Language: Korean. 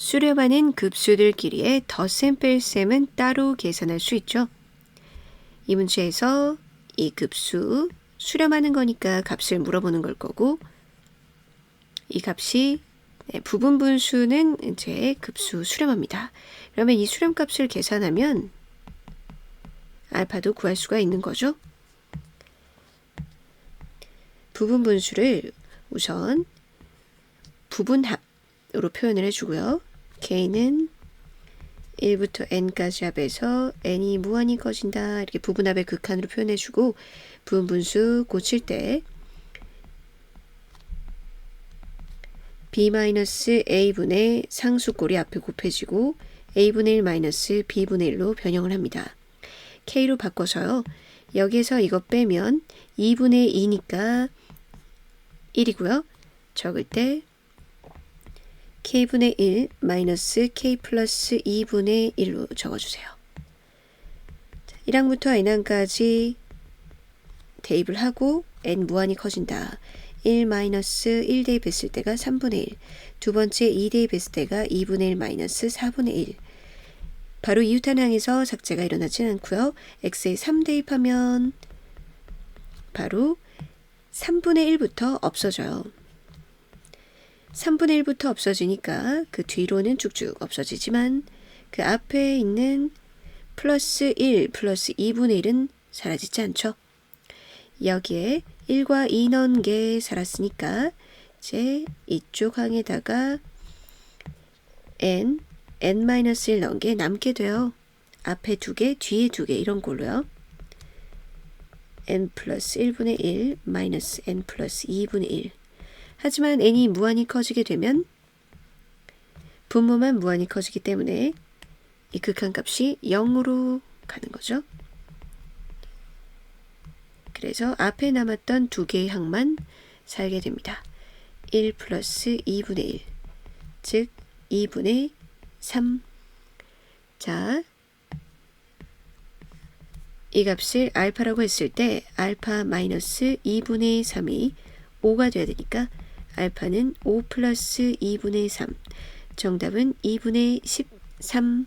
수렴하는 급수들끼리의 덧셈 뺄셈은 따로 계산할 수 있죠. 이 문제에서 이 급수 수렴하는 거니까 값을 물어보는 걸 거고 이 값이 네, 부분 분수는 이제 급수 수렴합니다. 그러면 이 수렴값을 계산하면 알파도 구할 수가 있는 거죠. 부분 분수를 우선 부분합으로 표현을 해주고요. K는 1부터 n까지 합해서 n이 무한히 커진다 이렇게 부분합의 극한으로 표현해주고 부분분수 고칠 때 b-a분의 상수꼴이 앞에 곱해지고 a분의 1 마이너스 b분의 1로 변형을 합니다. k로 바꿔서요. 여기에서 이거 빼면 2분의 2니까 1이고요. 적을 때 k분의 1 마이너스 k 플러스 2분의 1로 적어주세요. 1항부터 n항까지 대입을 하고 n 무한히 커진다. 1 마이너스 1 대입했을 때가 3분의 1. 두 번째 2 대입했을 때가 2분의 1 마이너스 4분의 1. 바로 이웃한 항에서 삭제가 일어나진 않고요. x에 3 대입하면 바로 3분의 1부터 없어져요. 3분의 1부터 없어지니까 그 뒤로는 쭉쭉 없어지지만 그 앞에 있는 플러스 1 플러스 2분의 1은 사라지지 않죠. 여기에 1과 2 넣은 게 살았으니까 이제 이쪽 항에다가 n, n-1 넣은 게 남게 돼요. 앞에 두 개, 뒤에 두 개 이런 걸로요. n 플러스 1분의 1 마이너스 n 플러스 2분의 1 하지만 n이 무한히 커지게 되면 분모만 무한히 커지기 때문에 이 극한값이 0으로 가는 거죠. 그래서 앞에 남았던 두 개의 항만 살게 됩니다. 1 플러스 2분의 1, 즉 2분의 3. 자, 이 값을 알파라고 했을 때 알파 마이너스 2분의 3이 5가 돼야 되니까 알파는 5 플러스 2분의 3. 정답은 2분의 13